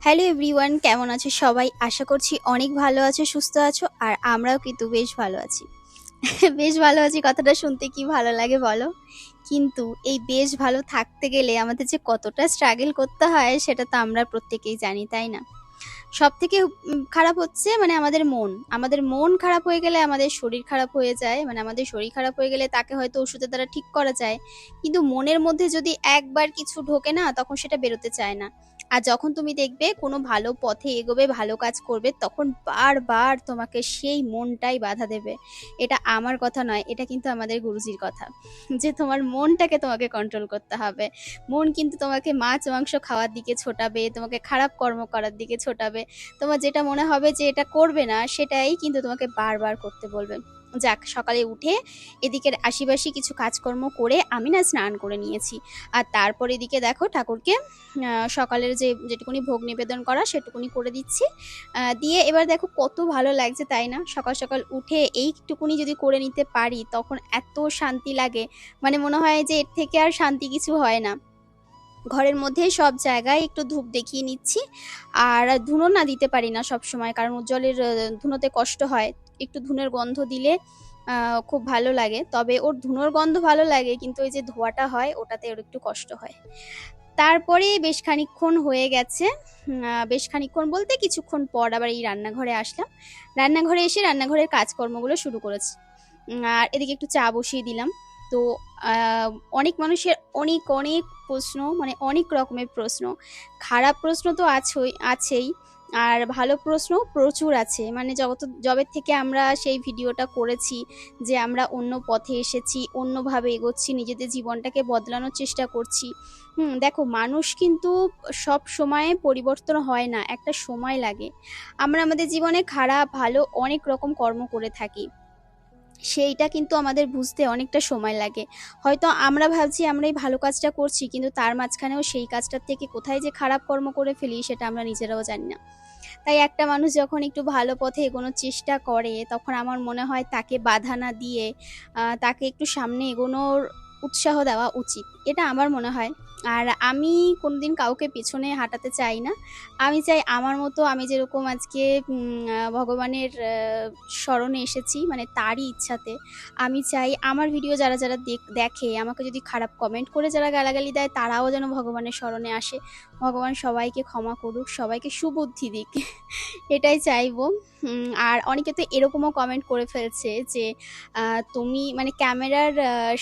Hello everyone কেমন আছো সবাই? আশা করছি অনেক ভালো আছো, সুস্থ আছো, আর আমরাও কিন্তু বেশ ভালো আছি। বেশ ভালো আছি, কথাটা শুনতে কি ভালো লাগে বলো? কিন্তু এই বেশ ভালো থাকতে গেলে আমাদের যে কতটা স্ট্রাগল করতে হয়, সেটা তো আমরা প্রত্যেকেই জানি, তাই না? সব থেকে খারাপ হচ্ছে মানে আমাদের মন। আমাদের মন খারাপ হয়ে গেলে আমাদের শরীর খারাপ হয়ে যায় মানে আমাদের শরীর খারাপ হয়ে গেলে তাকে হয়তো ওষুধের দ্বারা ঠিক করা যায়। কিন্তু মনের মধ্যে যদি একবার কিছু ঢোকে না, তখন সেটা বেরোতে চায় না। আর যখন তুমি দেখবে কোনো ভালো পথে এগোবে, ভালো কাজ করবে, তখন বারবার তোমাকে সেই মনটাই বাধা দেবে। এটা আমার কথা নয়, এটা কিন্তু আমাদের গুরুজির কথা। যে তোমার মনটাকে তোমাকে কন্ট্রোল করতে হবে। মন কিন্তু তোমাকে মাছ, মাংস খাওয়ার দিকে ছোটাবে, তোমাকে খারাপ কর্ম করার দিকে ছোটাবে। তোমার যেটা মনে হবে যে এটা করবে না, সেটাই কিন্তু তোমাকে বারবার করতে বলবে। যাক, সকালে উঠে এদিকের আশিবাসি কিছু কাজকর্ম করে আমি না স্নান করে নিয়েছি। আর তারপর এদিকে দেখো ঠাকুরকে সকালের যে যেটুকুনি ভোগ নিবেদন করা সেটুকুনি করে দিচ্ছি। দিয়ে এবার দেখো কত ভালো লাগছে, তাই না? সকাল সকাল উঠে এইটুকুনি যদি করে নিতে পারি, তখন এত শান্তি লাগে। মানে মনে হয় যে এর থেকে আর শান্তি কিছু হয় না। ঘরের মধ্যে সব জায়গায় একটু ধূপ দেখিয়ে নিচ্ছি। আর ধুনো না দিতে পারি না সব সময় কারণ উজ্জ্বলের ধুনোতে কষ্ট হয়। একটু ধুনের গন্ধ দিলে খুব ভালো লাগে। তবে ওর ধুনোর গন্ধ ভালো লাগে, কিন্তু ওই যে ধোয়াটা হয়, ওটাতে ওর একটু কষ্ট হয়। তারপরে বেশ খানিক্ষণ হয়ে গেছে। বেশ খানিক্ষণ বলতে কিছুক্ষণ পর আবার এই রান্নাঘরে আসলাম। রান্নাঘরে এসে রান্নাঘরের কাজকর্মগুলো শুরু করেছি। আর এদিকে একটু চা বসিয়ে দিলাম। তো অনেক মানুষের অনেক অনেক প্রশ্ন মানে অনেক রকমের প্রশ্ন। খারাপ প্রশ্ন তো আছেই আছেই, আর ভালো প্রশ্ন প্রচুর আছে। মানে যত জবের থেকে আমরা সেই ভিডিওটা করেছি যে আমরা অন্য পথে এসেছি, অন্যভাবে এগোচ্ছি, নিজেদের জীবনটাকে বদলানোর চেষ্টা করছি, হুম, দেখো মানুষ কিন্তু সব সময় পরিবর্তন হয় না, একটা সময় লাগে। আমরা আমাদের জীবনে খারাপ, ভালো অনেক রকম কর্ম করে থাকি। সেইটা কিন্তু আমাদের বুঝতে অনেকটা সময় লাগে। হয়তো আমরা ভাবছি আমরা এই ভালো কাজটা করছি, কিন্তু তার মাঝখানেও সেই কাজটার থেকে কোথায় যে খারাপ কর্ম করে ফেলি সেটা আমরা নিজেরাও জানি না। তাই একটা মানুষ যখন একটু ভালো পথে এগোনোর চেষ্টা করে, তখন আমার মনে হয় তাকে বাধা না দিয়ে তাকে একটু সামনে এগোনোর উৎসাহ দেওয়া উচিত। এটা আমার মনে হয়। আর আমি কোনোদিন কাউকে পেছনে হাঁটাতে চাই না। আমি চাই আমার মতো আমি যেরকম আজকে ভগবানের স্মরণে এসেছি মানে তারই ইচ্ছাতে। আমি চাই আমার ভিডিও যারা যারা দেখে আমাকে যদি খারাপ কমেন্ট করে যারা গালাগালি দেয়, তারাও যেন ভগবানের স্মরণে আসে। ভগবান সবাইকে ক্ষমা করুক, সবাইকে সুবুদ্ধি দিক। এটাই চাইব। আর অনেকে তো এরকমও কমেন্ট করে ফেলছে যে তুমি মানে ক্যামেরার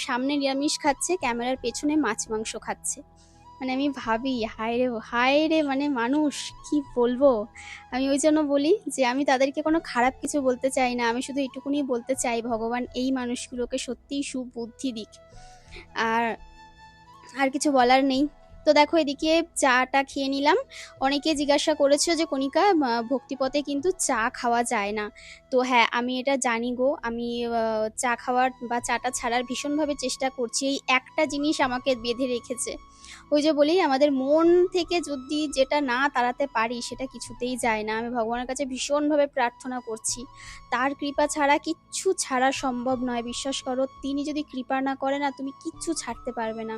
সামনে নিরামিষ খাচ্ছে, ক্যামেরার পেছনে মাছ, মাংস খাচ্ছে। মানে আমি ভাবি হায় রে হায় রে মানে মানুষ, কি বলব? আমি ওই জন্য বলি যে আমি তাদেরকে কোনো খারাপ কিছু বলতে চাই না। আমি শুধু এটুকুনি বলতে চাই, ভগবান এই মানুষগুলোকে সত্যিই সুবুদ্ধি দিক। আর আর কিছু বলার নেই। তো দেখো এদিকে চাটা খেয়ে নিলাম। অনেকে জিজ্ঞাসা করেছ যে, কণিকা ভক্তিপথে কিন্তু চা খাওয়া যায় না। তো হ্যাঁ আমি এটা জানি গো। আমি চা খাওয়ার বা চাটা ছাড়ার ভীষণভাবে চেষ্টা করছি। এই একটা জিনিস আমাকে বেঁধে রেখেছে। ওই যে বলি, আমাদের মন থেকে যদি যেটা না তাড়াতে পারি, সেটা কিছুতেই যায় না। আমি ভগবানের কাছে ভীষণভাবে প্রার্থনা করছি। তার কৃপা ছাড়া কিচ্ছু ছাড়া সম্ভব নয়। বিশ্বাস করো, তিনি যদি কৃপা না করে না তুমি কিচ্ছু ছাড়তে পারবে না।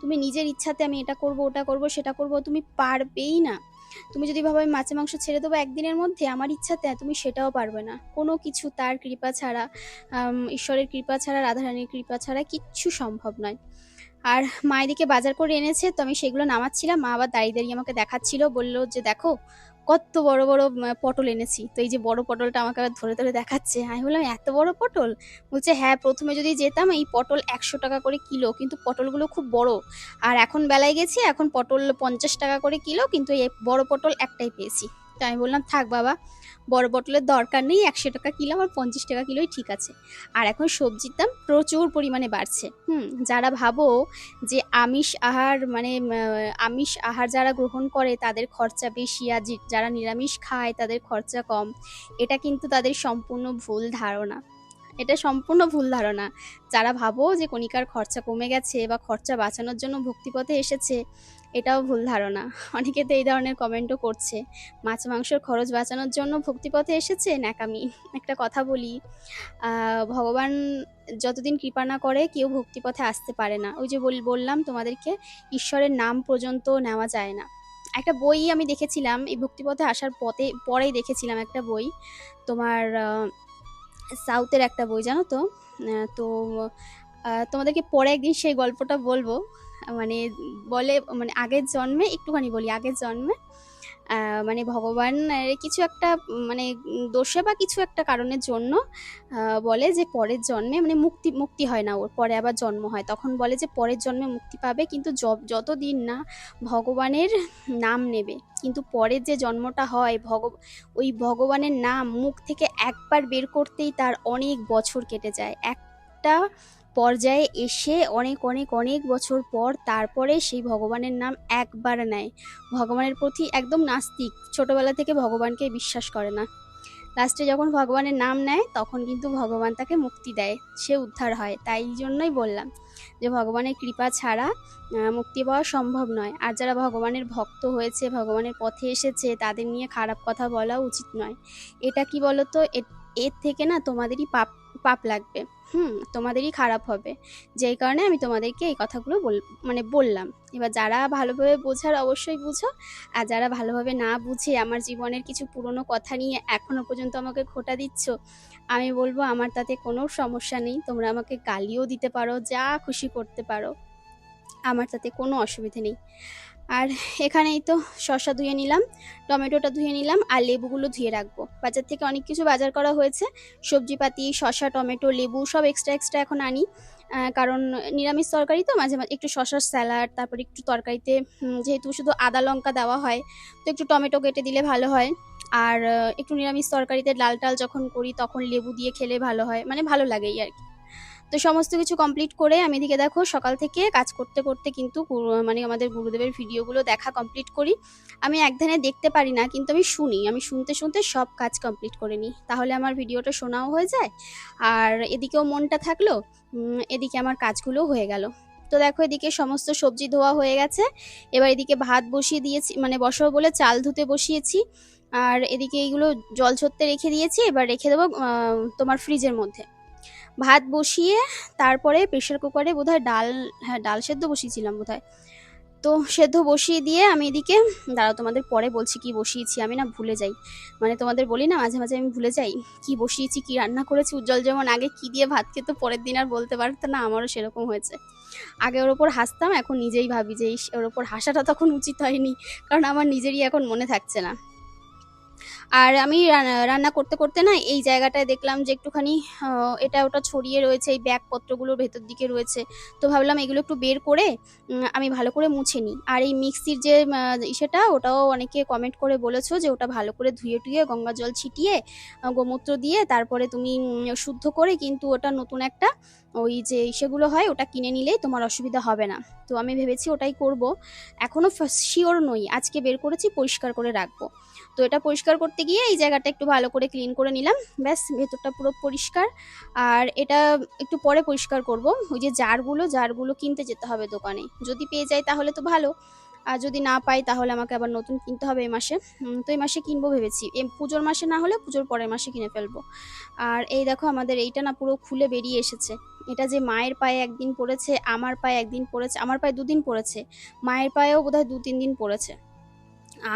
তুমি নিজের ইচ্ছাতে আমি এটা করব, ওটা করব, সেটা করব, তুমি পারবেই না। তুমি যদি ভাবো আমি মাছে মাংস ছেড়ে দেবো একদিনের মধ্যে, আমার ইচ্ছাতে তুমি সেটাও পারবে না। কোনো কিছু তার কৃপা ছাড়া ঈশ্বরের কৃপা ছাড়া, রাধারানীর কৃপা ছাড়া কিচ্ছু সম্ভব নয়। আর মা এদিকে বাজার করে এনেছে, তো আমি সেগুলো নামাচ্ছিলাম, মা আবার দাঁড়িয়ে দাঁড়িয়ে আমাকে দেখাচ্ছিল, বলল যে দেখো কত বড় বড় পটল এনেছি। তো এই যে বড় পটলটা আমাকে আবার ধরে ধরে দেখাচ্ছে। আমি বললাম, এত বড় পটল? বলছে হ্যাঁ প্রথমে যদি যেতাম এই পটল একশো টাকা করে কিলো, কিন্তু পটলগুলো খুব বড়। আর এখন বেলায় গেছি, এখন পটল পঞ্চাশ টাকা করে কিলো, কিন্তু এই বড় পটল একটাই পেয়েছি। তো আমি বললাম, থাক বাবা, বড় বটলের দরকার নেই, একশো টাকা কিলো আর পঞ্চাশ টাকা কিলোই ঠিক আছে। আর এখন সবজির দাম প্রচুর পরিমাণে বাড়ছে। হুম, যারা ভাবো যে আমিষ আহার মানে আমিষ আহার যারা গ্রহণ করে, তাদের খরচা বেশি আর যারা নিরামিষ খায়, তাদের খরচা কম। এটা কিন্তু তাদের সম্পূর্ণ ভুল ধারণা। এটা সম্পূর্ণ ভুল ধারণা। যারা ভাবো যে কণিকার খরচা কমে গেছে বা খরচা বাঁচানোর জন্য ভক্তিপথে এসেছে, এটাও ভুল ধারণা। অনেকে তো এই ধরনের কমেন্টও করছে। মাছ মাংসের খরচ বাঁচানোর জন্য ভক্তিপথে এসেছে? ন্যাকামি। একটা কথা বলি ভগবান যতদিন কৃপা না করে কেউ ভক্তিপথে আসতে পারে না। ওই যে বললাম তোমাদেরকে, ঈশ্বরের নাম পর্যন্ত নেওয়া যায় না। একটা বই আমি দেখেছিলাম, এই ভক্তিপথে আসার পথে, পরেই দেখেছিলাম একটা বই। তোমার সাউথের একটা বই, জানো তো? তো তোমাদেরকে পরে একদিন সেই গল্পটা বলব। মানে বলে মানে আগের জন্মে, একটুখানি বলি, আগের জন্মে মানে ভগবান কিছু একটা মানে দোষে বা কিছু একটা কারণের জন্য বলে যে পরের জন্মে মানে মুক্তি মুক্তি হয় না ওর, পরে আবার জন্ম হয়। তখন বলে যে পরের জন্মে মুক্তি পাবে, কিন্তু যতদিন না ভগবানের নাম নেবে, কিন্তু পরের যে জন্মটা হয়, ভগ, ওই ভগবানের নাম মুখ থেকে একবার বের করতেই তার অনেক বছর কেটে যায়। একটা পর্যায়ে এসে অনেক অনেক অনেক বছর পর তারপরে সেই ভগবানের নাম একবার নেয়। ভগবানের প্রতি একদম নাস্তিক। ছোটবেলা থেকে ভগবানকে বিশ্বাস করে না। লাস্টে যখন ভগবানের নাম নেয়, তখন কিন্তু ভগবান তাকে মুক্তি দেয়। সে উদ্ধার হয়। তাই জন্যই বললাম যে, ভগবানের কৃপা ছাড়া মুক্তি পাওয়া সম্ভব নয়। আর যারা ভগবানের ভক্ত হয়েছে, ভগবানের পথে এসেছে, তাদের নিয়ে খারাপ কথা বলা উচিত নয়। এটা কি বলতো? এর থেকে না তোমাদেরই পাপ পাপ লাগবে। হুম, তোমাদেরই খারাপ হবে। যেই কারণে আমি তোমাদেরকে এই কথাগুলো বল মানে বললাম। এবার যারা ভালোভাবে বোঝার অবশ্যই বুঝো, আর যারা ভালোভাবে না বুঝে আমার জীবনের কিছু পুরনো কথা নিয়ে এখনও পর্যন্ত আমাকে খোটা দিচ্ছ, আমি বলব আমার তাতে কোনো সমস্যা নেই। তোমরা আমাকে গালিও দিতে পারো, যা খুশি করতে পারো। আমার তাতে কোনো অসুবিধে নেই। আর এখানেই তো শসা ধুয়ে নিলাম, টমেটোটা ধুয়ে নিলাম আর লেবুগুলো ধুয়ে রাখব। বাজার থেকে অনেক কিছু বাজার করা হয়েছে, সবজিপাতি, শসা, টমেটো, লেবু সব এক্সট্রা এক্সট্রা এখন আনি। কারণ নিরামিষ তরকারি তো মাঝে মাঝে একটু শসার স্যালাড, তারপর একটু তরকারিতে যেহেতু শুধু আদা লঙ্কা দেওয়া হয়, তো একটু টমেটো কেটে দিলে ভালো হয়। আর একটু নিরামিষ তরকারিতে ডাল টাল যখন করি তখন লেবু দিয়ে খেলে ভালো হয় মানে ভালো লাগেই আর কি। তো সমস্ত কিছু কমপ্লিট করে আমি এদিকে দেখো সকাল থেকে কাজ করতে করতে কিন্তু মানে আমাদের গুরুদেবের ভিডিওগুলো দেখা কমপ্লিট করি। আমি একধানে দেখতে পারি না, কিন্তু আমি শুনি। আমি শুনতে শুনতে সব কাজ কমপ্লিট করে নিই। তাহলে আমার ভিডিওটা শোনাও হয়ে যায়। আর এদিকেও মনটা থাকল এদিকে আমার কাজগুলোও হয়ে গেল। তো দেখো এদিকে সমস্ত সবজি ধোয়া হয়ে গেছে। এবার এদিকে ভাত বসিয়ে দিয়েছি মানে বসাবো বলে চাল ধুতে বসিয়েছি। আর এদিকে এইগুলো জল ছড়তে রেখে দিয়েছি। এবার রেখে দেবো তোমার ফ্রিজের মধ্যে। ভাত বসিয়ে তারপরে প্রেশার কুকারে বোধহয় ডাল হ্যাঁ ডাল সেদ্ধ বসিয়েছিলাম বোধহয়। তো সেদ্ধ বসিয়ে দিয়ে আমি এদিকে, দাঁড়াও তোমাদের পরে বলছি কি বসিয়েছি, আমি না ভুলে যাই। মানে তোমাদের বলি না, মাঝে মাঝে আমি ভুলে যাই কি বসিয়েছি, কি রান্না করেছি, উজ্জ্বল যেমন আগে কি দিয়ে ভাত খেতো, পরের দিন আর বলতে পারতো না, আমারও সেরকম হয়েছে। আগে ওর ওপর হাসতাম, এখন নিজেই ভাবি যে ওর ওপর হাসাটা তখন উচিত হয়নি, কারণ আমার নিজেরই এখন মনে থাকছে না। আর আমি রান্না করতে করতে না এই জায়গাটায় দেখলাম যে একটুখানি এটা ওটা ছড়িয়ে রয়েছে এই ব্যাগপত্রগুলো ভেতর দিকে রয়েছে। তো ভাবলাম এগুলো একটু বের করে আমি ভালো করে মুছে নিই। আর এই মিক্সির যে আহ, সেটা ওটাও অনেকে কমেন্ট করে বলেছ যে ওটা ভালো করে ধুয়ে টুয়ে গঙ্গা জল ছিটিয়ে গোমূত্র দিয়ে তারপরে তুমি শুদ্ধ করে কিন্তু ওটা নতুন একটা ওই যে সেগুলো হয় ওটা কিনে নিলেই তোমার অসুবিধা হবে না। তো আমি ভেবেছি ওটাই করব। এখনও শিওর নই। আজকে বের করেছি পরিষ্কার করে রাখব। তো এটা পরিষ্কার করতে গিয়ে এই জায়গাটা একটু ভালো করে ক্লিন করে নিলাম। ব্যাস, ভেতরটা পুরো পরিষ্কার। আর এটা একটু পরে পরিষ্কার করব। ওই যে জারগুলো জারগুলো কিনতে যেতে হবে দোকানে। যদি পেয়ে যাই তাহলে তো ভালো। আর যদি না পাই তাহলে আমাকে আবার নতুন কিনতে হবে এই মাসে। তো এই মাসে কিনবো ভেবেছি। এ পুজোর মাসে না হলে পুজোর পরের মাসে কিনে ফেলব। আর এই দেখো আমাদের এইটা না পুরো খুলে বেরিয়ে এসেছে। এটা যে মায়ের পায়ে একদিন পড়েছে, আমার পায়ে একদিন পড়েছে, আমার পায়ে দুদিন পড়েছে। মায়ের পায়েও বোধহয় দু তিন দিন পড়েছে।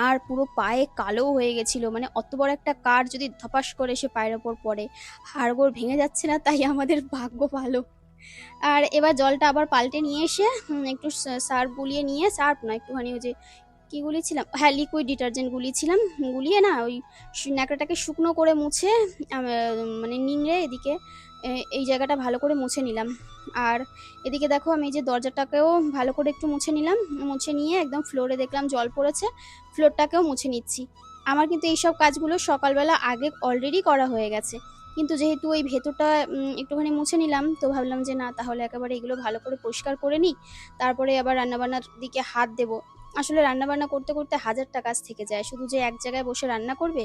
আর পুরো পায়ে কালো হয়ে গেছিল। মানে অত বড় একটা কার যদি ধপাস করে সে পায়ের ওপর পড়ে, হাড়গোড় ভেঙে যাচ্ছে না? তাই আমাদের ভাগ্য ভালো। আর এবার জলটা আবার পাল্টে নিয়ে এসে একটু সার্ফ গুলিয়ে নিয়ে সার্ফ না, একটুখানি ওই যে কি গুলিয়েছিলাম? হ্যাঁ লিকুইড ডিটারজেন্ট গুলিয়েছিলাম। গুলিয়ে না, ওই ন্যাকড়াটাকে শুকনো করে মুছে মানে নিংড়ে এদিকে এই জায়গাটা ভালো করে মুছে নিলাম। আর এদিকে দেখো আমি যে দরজাটাকেও ভালো করে একটু মুছে নিলাম। মুছে নিয়ে একদম ফ্লোরে দেখলাম জল পড়েছে, ফ্লোরটাকেও মুছে নিচ্ছি। আমার কিন্তু এইসব কাজগুলো সকালবেলা আগে অলরেডি করা হয়ে গেছে। কিন্তু যেহেতু ওই ভেতরটা একটুখানি মুছে নিলাম, তো ভাবলাম যে না, তাহলে একেবারে এগুলো ভালো করে পরিষ্কার করে নিই। তারপরে আবার রান্নাবান্নার দিকে হাত দেবো। আসলে রান্নাবান্না করতে করতে হাজারটা কাজ থেকে যায়। শুধু যে এক জায়গায় বসে রান্না করবে,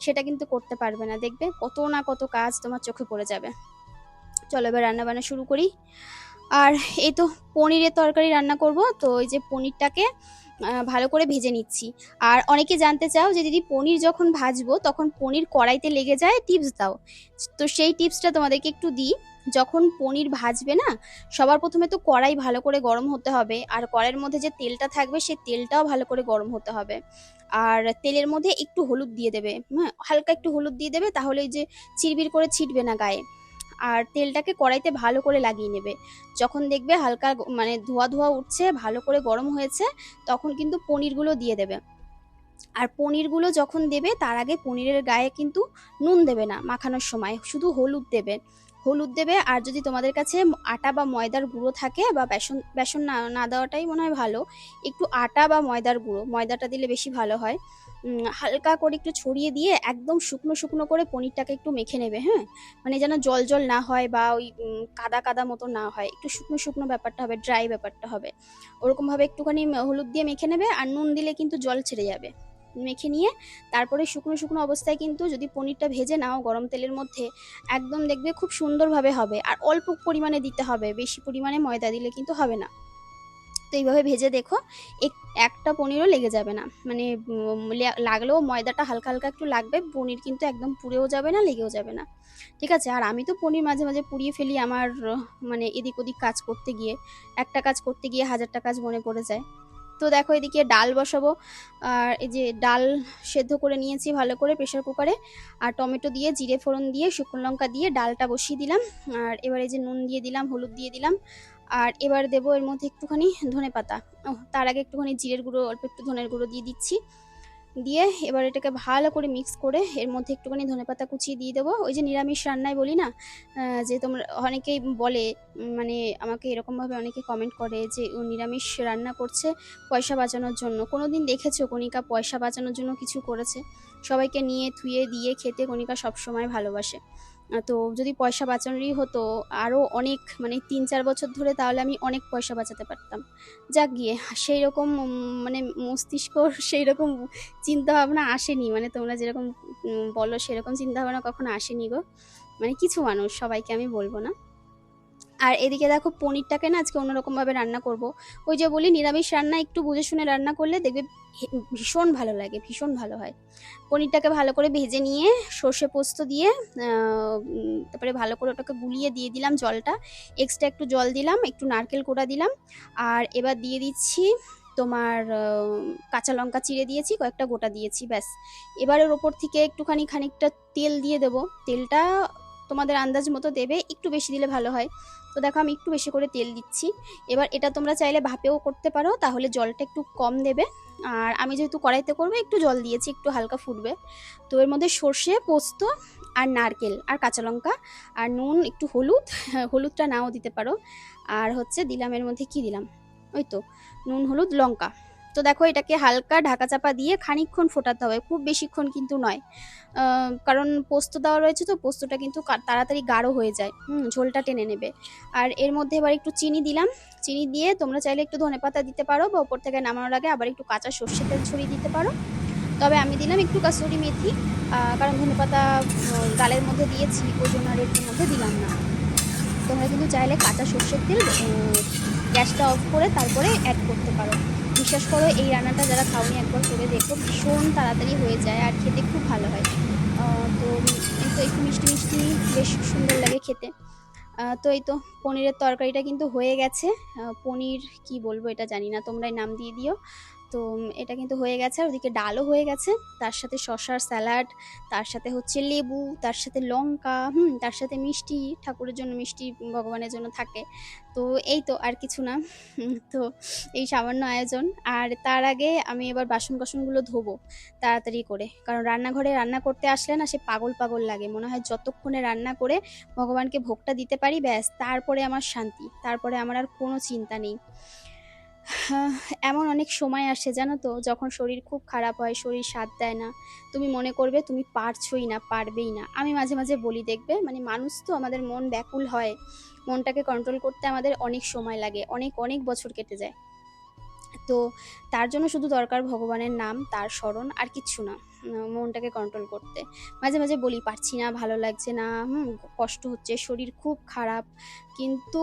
সেটা কিন্তু করতে পারবে না। দেখবে কত না কত কাজ তোমার চোখে পড়ে যাবে। চলো এবার রান্না বান্না শুরু করি। আর এই তো পনিরের তরকারি রান্না করব, তো ওই যে পনিরটাকে ভালো করে ভেজে নিচ্ছি। আর অনেকে জানতে চাও যে দিদি পনির যখন ভাজবো তখন পনির কড়াইতে লেগে যায় টিপস দাও। তো সেই টিপসটা তোমাদেরকে একটু দিই, যখন পনির ভাজবে না, সবার প্রথমে তো কড়াই ভালো করে গরম হতে হবে, আর কড়াইয়ের মধ্যে যে তেলটা থাকবে সেই তেলটাও ভালো করে গরম হতে হবে। আর তেলের মধ্যে একটু হলুদ দিয়ে দেবে হ্যাঁ হালকা একটু হলুদ দিয়ে দেবে, তাহলে যে চিরবির করে ছিটবে না গায়ে। আর তেলটাকে কড়াইতে ভালো করে লাগিয়ে নেবে। যখন দেখবে হালকা মানে ধোয়া ধোয়া উঠছে, ভালো করে গরম হয়েছে, তখন কিন্তু পনিরগুলো দিয়ে দেবে। আর পনিরগুলো যখন দেবে, তার আগে পনিরের গায়ে কিন্তু নুন দেবে না মাখানোর সময়, শুধু হলুদ দেবে। হলুদ দেবে, আর যদি তোমাদের কাছে আটা বা ময়দার গুঁড়ো থাকে বা বেসন বেসন না না দেওয়াটাই মনে হয় ভালো, একটু আটা বা ময়দার গুঁড়ো, ময়দাটা দিলে বেশি ভালো হয়। হালকা করে একটু ছড়িয়ে দিয়ে একদম শুকনো শুকনো করে পনিরটাকে একটু মেখে নেবে হ্যাঁ? মানে যেন জল জল না হয় বা ওই কাদা কাদা মতো না হয়। একটু শুকনো শুকনো ব্যাপারটা হবে ড্রাই ব্যাপারটা হবে। ওরকমভাবে একটুখানি হলুদ দিয়ে মেখে নেবে আর নুন দিলে কিন্তু জল ছেড়ে যাবে। মেখে নিয়ে তারপরে শুকনো শুকনো অবস্থায় কিন্তু যদি পনিরটা ভেজে নাও গরম তেলের মধ্যে, একদম দেখবে খুব সুন্দরভাবে হবে। আর অল্প পরিমাণে দিতে হবে, বেশি পরিমাণে ময়দা দিলে কিন্তু হবে না। তো এইভাবে ভেজে দেখো, এক- একটা পনিরও লেগে যাবে না। মানে লাগলেও ময়দাটা হালকা হালকা একটু লাগবে, পনির কিন্তু একদম পুড়েও যাবে না, লেগেও যাবে না। ঠিক আছে? আর আমি তো পনির মাঝে মাঝে পুড়িয়ে ফেলি আমার মানে এদিক ওদিক কাজ করতে গিয়ে। একটা কাজ করতে গিয়ে হাজারটা কাজ মনে পড়ে যায়। তো দেখো এদিকে ডাল বসাবো। আর এই যে ডাল সেদ্ধ করে নিয়েছি ভালো করে প্রেশার কুকারে। আর টমেটো দিয়ে, জিরে ফোড়ন দিয়ে, শুকনো লঙ্কা দিয়ে ডালটা বসিয়ে দিলাম। আর এবার যে নুন দিয়ে দিলাম, হলুদ দিয়ে দিলাম। আর এবার দেবো এর মধ্যে একটুখানি ধনে পাতা। ও তার আগে একটুখানি জিরের গুঁড়ো, অল্প একটু ধনের গুঁড়ো দিয়ে দিচ্ছি। দিয়ে এবার এটাকে ভালো করে মিক্স করে এর মধ্যে একটুখানি ধনেপাতা কুচিয়ে দিয়ে দেবো। ওই যে নিরামিষ রান্নায় বলি না যে তোমরা অনেকেই বলে মানে আমাকে এরকমভাবে অনেকে কমেন্ট করে যে, ও নিরামিষ রান্না করছে পয়সা বাঁচানোর জন্য। কোনো দিন দেখেছ কণিকা পয়সা বাঁচানোর জন্য কিছু করেছে? সবাইকে নিয়ে থুয়ে দিয়ে খেতে কণিকা সবসময় ভালোবাসে। তো যদি পয়সা বাঁচানোরই হতো আরও অনেক মানে তিন চার বছর ধরে তাহলে আমি অনেক পয়সা বাঁচাতে পারতাম। যাক গিয়ে সেই রকম মানে মস্তিষ্ক সেই রকম চিন্তাভাবনা আসেনি। মানে তোমরা যেরকম বলো, সেরকম চিন্তাভাবনা কখনো আসেনি গো। মানে কিছু মানুষ, সবাইকে আমি বলব না। আর এদিকে দেখো পনিরটাকে না আজকে অন্যরকমভাবে রান্না করব। ওই যে বলি, নিরামিষ রান্না, একটু বুঝে শুনে রান্না করলে দেখবে ভীষণ ভালো লাগে, ভীষণ ভালো হয়। পনিরটাকে ভালো করে ভেজে নিয়ে সর্ষে পোস্ত দিয়ে তারপরে ভালো করে ওটাকে গুলিয়ে দিয়ে দিলাম জলটা। এক্সট্রা একটু জল দিলাম, একটু নারকেল কোড়া দিলাম। আর এবার দিয়ে দিচ্ছি তোমার কাঁচা লঙ্কা চিড়ে দিয়েছি, কয়েকটা গোটা দিয়েছি, ব্যাস। এবার ওর ওপর থেকে একটুখানি খানিকটা তেল দিয়ে দেবো। তেলটা তোমাদের আন্দাজ মতো দেবে, একটু বেশি দিলে ভালো হয়। তো দেখো আমি একটু বেশি করে তেল দিচ্ছি। এবার এটা তোমরা চাইলে ভাপেও করতে পারো, তাহলে জলটা একটু কম দেবে। আর আমি যেহেতু কড়াইতে করব, একটু জল দিয়েছি, একটু হালকা ফুটবে। তো এর মধ্যে সর্ষে, পোস্ত আর নারকেল আর কাঁচা লঙ্কা আর নুন, একটু হলুদ। হলুদটা নাও দিতে পারো। আর হচ্ছে দিলাম, এর মধ্যে কি দিলাম? ওই তো, নুন, হলুদ, লঙ্কা। তো দেখো এটাকে হালকা ঢাকা চাপা দিয়ে খানিকক্ষণ ফোটাতে হবে খুব বেশিক্ষণ কিন্তু নয়। কারণ পোস্ত দেওয়া রয়েছে তো পোস্তটা কিন্তু তাড়াতাড়ি গাঢ় হয়ে যায়। হুম ঝোলটা টেনে নেবে। আর এর মধ্যে এবার একটু চিনি দিলাম। চিনি দিয়ে তোমরা চাইলে একটু ধনেপাতা দিতে পারো বা ওপর থেকে নামানোর আগে আবার একটু কাঁচা সর্ষে তেল ছড়িয়ে দিতে পারো। তবে আমি দিলাম একটু কাসুরি মেথি কারণ ধনেপাতা উম, ডালের মধ্যে দিয়েছি ওই জন্য আর এর মধ্যে দিলাম না। তোমরা কিন্তু চাইলে কাঁচা সর্ষের তেল গ্যাসটা অফ করে তারপরে অ্যাড করতে পারো। বিশ্বাস করো, এই রান্নাটা যারা খাওনি একবার করে দেখো, ভীষণ তাড়াতাড়ি হয়ে যায় আর খেতে খুব ভালো হয়। তো এই তো একটু মিষ্টি মিষ্টি বেশ সুন্দর লাগে খেতে। তো এই তো পনিরের তরকারিটা কিন্তু হয়ে গেছে। পনির কি বলব এটা জানি না, তোমরাই নাম দিয়ে দিও। তো এটা কিন্তু হয়ে গেছে, আর ওদিকে ডালও হয়ে গেছে। তার সাথে শশার স্যালাড, তার সাথে হচ্ছে লেবু, তার সাথে লঙ্কা, হুম, তার সাথে মিষ্টি, ঠাকুরের জন্য মিষ্টি ভগবানের জন্য থাকে। তো এই তো আর কিছু না তো এই সামান্য আয়োজন। আর তার আগে আমি এবার বাসন কোসনগুলো ধোবো তাড়াতাড়ি করে। কারণ রান্নাঘরে রান্না করতে আসলে না সে পাগল পাগল লাগে। মনে হয় যতক্ষণে রান্না করে ভগবানকে ভোগটা দিতে পারি, ব্যাস, তারপরে আমার শান্তি, তারপরে আমার আর কোনো চিন্তা নেই। এমন অনেক সময় আসে, জানো তো, যখন শরীর খুব খারাপ হয়, শরীর সাথ দেয় না, তুমি মনে করবে তুমি পারছই না, পারবেই না। আমি মাঝে মাঝে বলি, দেখবে মানে মানুষ তো আমাদের মন ব্যাকুল হয়, মনটাকে কন্ট্রোল করতে আমাদের অনেক সময় লাগে, অনেক অনেক বছর কেটে যায়। তো তার জন্য শুধু দরকার ভগবানের নাম, তার স্মরণ, আর কিচ্ছু না মনটাকে কন্ট্রোল করতে। মাঝে মাঝে বলি, পারছি না, ভালো লাগছে না, হুম, কষ্ট হচ্ছে, শরীর খুব খারাপ, কিন্তু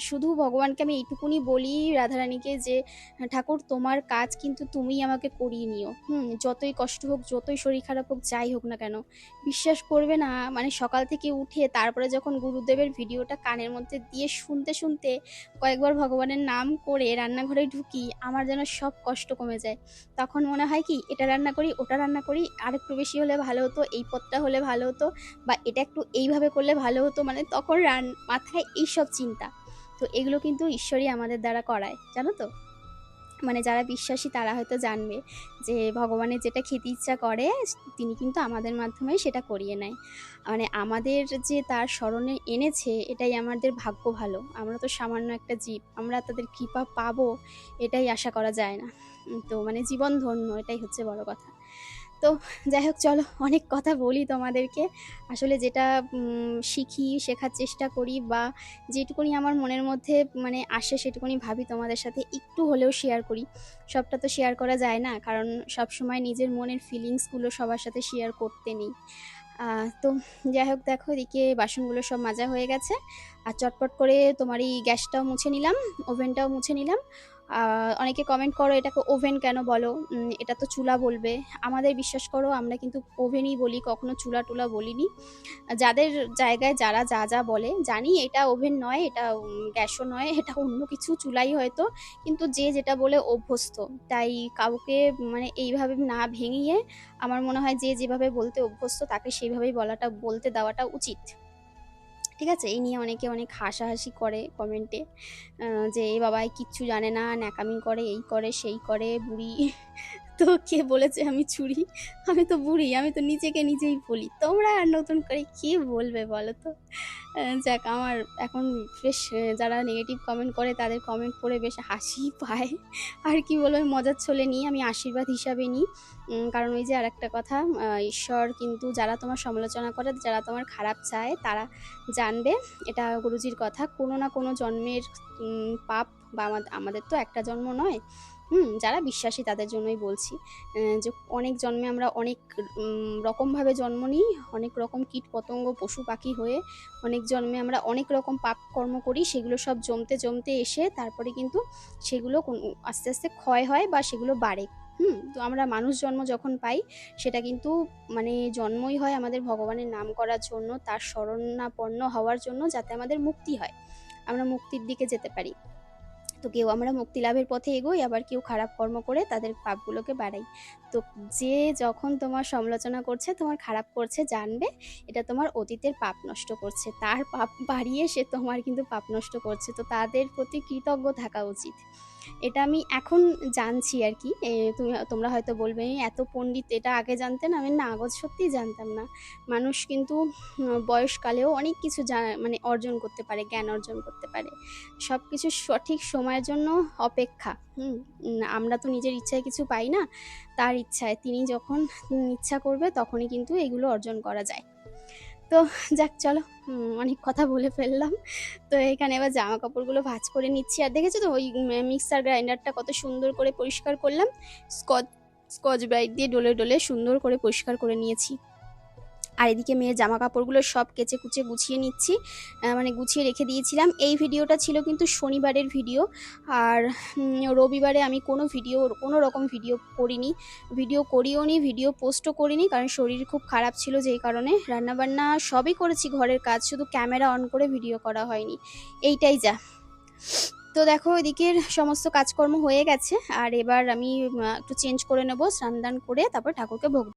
শুধু ভগবানকে আমি এইটুকুনি বলি রাধারানীকে যে, ঠাকুর, তোমার কাজ কিন্তু তুমিই আমাকে করিয়ে নিও। হুম, যতই কষ্ট হোক, যতই শরীর খারাপ হোক, যাই হোক না কেন, বিশ্বাস করবে না? মানে সকাল থেকে উঠে তারপরে যখন গুরুদেবের ভিডিওটা কানের মধ্যে দিয়ে শুনতে শুনতে কয়েকবার ভগবানের নাম করে রান্নাঘরে ঢুকি, আমার যেন সব কষ্ট কমে যায়। তখন মনে হয় কি, এটা রান্না করি, ওটা রান্না করি, আর একটু বেশি হলে ভালো হতো, এই পথটা হলে ভালো হতো, বা এটা একটু এইভাবে করলে ভালো হতো মানে তখন রান, মাথায় এইসব চিন্তা। তো এগুলো কিন্তু ঈশ্বরই আমাদের দ্বারা করায়, জানো তো? মানে যারা বিশ্বাসী তারা হয়তো জানবে যে ভগবানের যেটা খেতে ইচ্ছা করে, তিনি কিন্তু আমাদের মাধ্যমে সেটা করিয়ে নেয়। মানে আমাদের যে তার স্মরণে এনেছে, এটাই আমাদের ভাগ্য ভালো। আমরা তো সামান্য একটা জীব, আমরা তাদের কৃপা পাবো, এটাই আশা করা যায় না। তো মানে জীবন ধন্য, এটাই হচ্ছে বড় কথা। তো যাই হোক, চলো অনেক কথা বলি তোমাদেরকে। আসলে যেটা শিখি, শেখার চেষ্টা করি বা যেটুকুনি আমার মনের মধ্যে মানে আসে সেটুকুনি ভাবি তোমাদের সাথে, একটু হলেও শেয়ার করি। সবটা তো শেয়ার করা যায় না, কারণ সব সময় নিজের মনের ফিলিংসগুলো সবার সাথে শেয়ার করতে নেই। তো যাই হোক, দেখো, এদিকে বাসনগুলো সব মাজা হয়ে গেছে। আর চটপট করে তোমার এই গ্যাসটাও মুছে নিলাম, ওভেনটাও মুছে নিলাম। অনেকে কমেন্ট করো, এটাকে ওভেন কেন বলো? এটা তো চুলা বলবে। আমাদের বিশ্বাস করো, আমরা কিন্তু ওভেনই বলি, কখনো চুলা টুলা বলিনি। যাদের জায়গায় যারা যা যা বলে, জানি এটা ওভেন নয়, এটা গ্যাসও নয়, এটা অন্য কিছু চুলাই হয়তো, কিন্তু যে যেটা বলে অভ্যস্ত। তাই কাউকে মানে এইভাবে না ভেঙিয়ে আমার মনে হয় যে যেভাবে বলতে অভ্যস্ত, তাকে সেইভাবেই বলাটা, বলতে দেওয়াটা উচিত। ঠিক আছে? এই নিয়ে অনেকে অনেক হাসাহাসি করে কমেন্টে যে, এ বাবাই কিচ্ছু জানে না, ন্যাকামি করে, এই করে, সেই করে, বুড়ি। তো কে বলেছে আমি চুরি? আমি তো বুড়ি, আমি তো নিজেকে নিজেই বলি। তোমরা আর নতুন করে কি বলবে বলো তো? যাক, আমার এখন বেশ যারা নেগেটিভ কমেন্ট করে তাদের কমেন্ট পড়ে বেশ হাসি পায়। আর কি বলব মজার ছলে নিই, আমি আশীর্বাদ হিসাবে নিই। কারণ ওই যে আর একটা কথা ঈশ্বর কিন্তু যারা তোমার সমালোচনা করে, যারা তোমার খারাপ চায়, তারা জানবে। এটা গুরুজির কথা, কোনো না কোনো জন্মের পাপ বা আমাদের তো একটা জন্ম নয়। হুম, যারা বিশ্বাসী তাদের জন্যই বলছি যে অনেক জন্মে আমরা অনেক রকমভাবে জন্ম নিই, অনেক রকম কীট পতঙ্গ, পশু পাখি হয়ে অনেক জন্মে আমরা অনেক রকম পাপ কর্ম করি, সেগুলো সব জমতে জমতে এসে তারপরে কিন্তু সেগুলো আস্তে আস্তে ক্ষয় হয় বা সেগুলো বাড়ে। হুম, তো আমরা মানুষ জন্ম যখন পাই, সেটা কিন্তু মানে জন্মই হয় আমাদের ভগবানের নাম করার জন্য, তার শরণাপন্ন হওয়ার জন্য যাতে আমাদের মুক্তি হয়। আমরা মুক্তির দিকে যেতে পারি। তো কেউ আমরা মুক্তি লাভের পথে এগোই, আবার কেউ খারাপ কর্ম করে তাদের পাপগুলোকে বাড়াই। তো যে যখন তোমার সমালোচনা করছে, তোমার খারাপ করছে, জানবে এটা তোমার অতীতের পাপ নষ্ট করছে। তার পাপ বাড়িয়ে সে তোমার কিন্তু পাপ নষ্ট করছে। তো তাদের প্রতি কৃতজ্ঞ থাকা উচিত। এটা আমি এখন জানছি আর কি। তুমি তোমরা হয়তো বলবে এত পণ্ডিত, এটা আগে জানতেন? আমি না, আগত সত্যিই জানতাম না। মানুষ কিন্তু বয়সকালেও অনেক কিছু মানে অর্জন করতে পারে, জ্ঞান অর্জন করতে পারে। সব কিছু সঠিক সময়ের জন্য অপেক্ষা, হুম? আমরা তো নিজের ইচ্ছায় কিছু পাই না, তার ইচ্ছায়। তিনি যখন ইচ্ছা করবে, তখনই কিন্তু এগুলো অর্জন করা যায়। তো যাক, চলো। অনেক কথা বলে ফেললাম। তো এখানে এবার জামা কাপড়গুলো ভাজ করে নিচ্ছি। আর দেখেছ তো, ওই মিক্সার গ্রাইন্ডারটা কত সুন্দর করে পরিষ্কার করলাম। স্কচ স্কচ ব্রাইট দিয়ে ডলে ডলে সুন্দর করে পরিষ্কার করে নিয়েছি। আর এদিকে মেয়ের জামা কাপড়গুলো সব কেচে কুচে গুছিয়ে নিচ্ছি। মানে গুছিয়ে রেখে দিয়েছিলাম। এই ভিডিওটা ছিল কিন্তু শনিবারের ভিডিও। আর রবিবারে আমি কোনো ভিডিও, কোনো রকম ভিডিও করিনি। ভিডিও করিও নি, ভিডিও পোস্টও করিনি, কারণ শরীর খুব খারাপ ছিল যেই কারণে। রান্নাবান্না সবই করেছি ঘরের কাজ, শুধু ক্যামেরা অন করে ভিডিও করা হয়নি। এইটাই যা। তো দেখো এদিকের সমস্ত কাজকর্ম হয়ে গেছে। আর এবার আমি একটু চেঞ্জ করে নেব, স্নান দান করে তারপর ঠাকুরকে ভোগ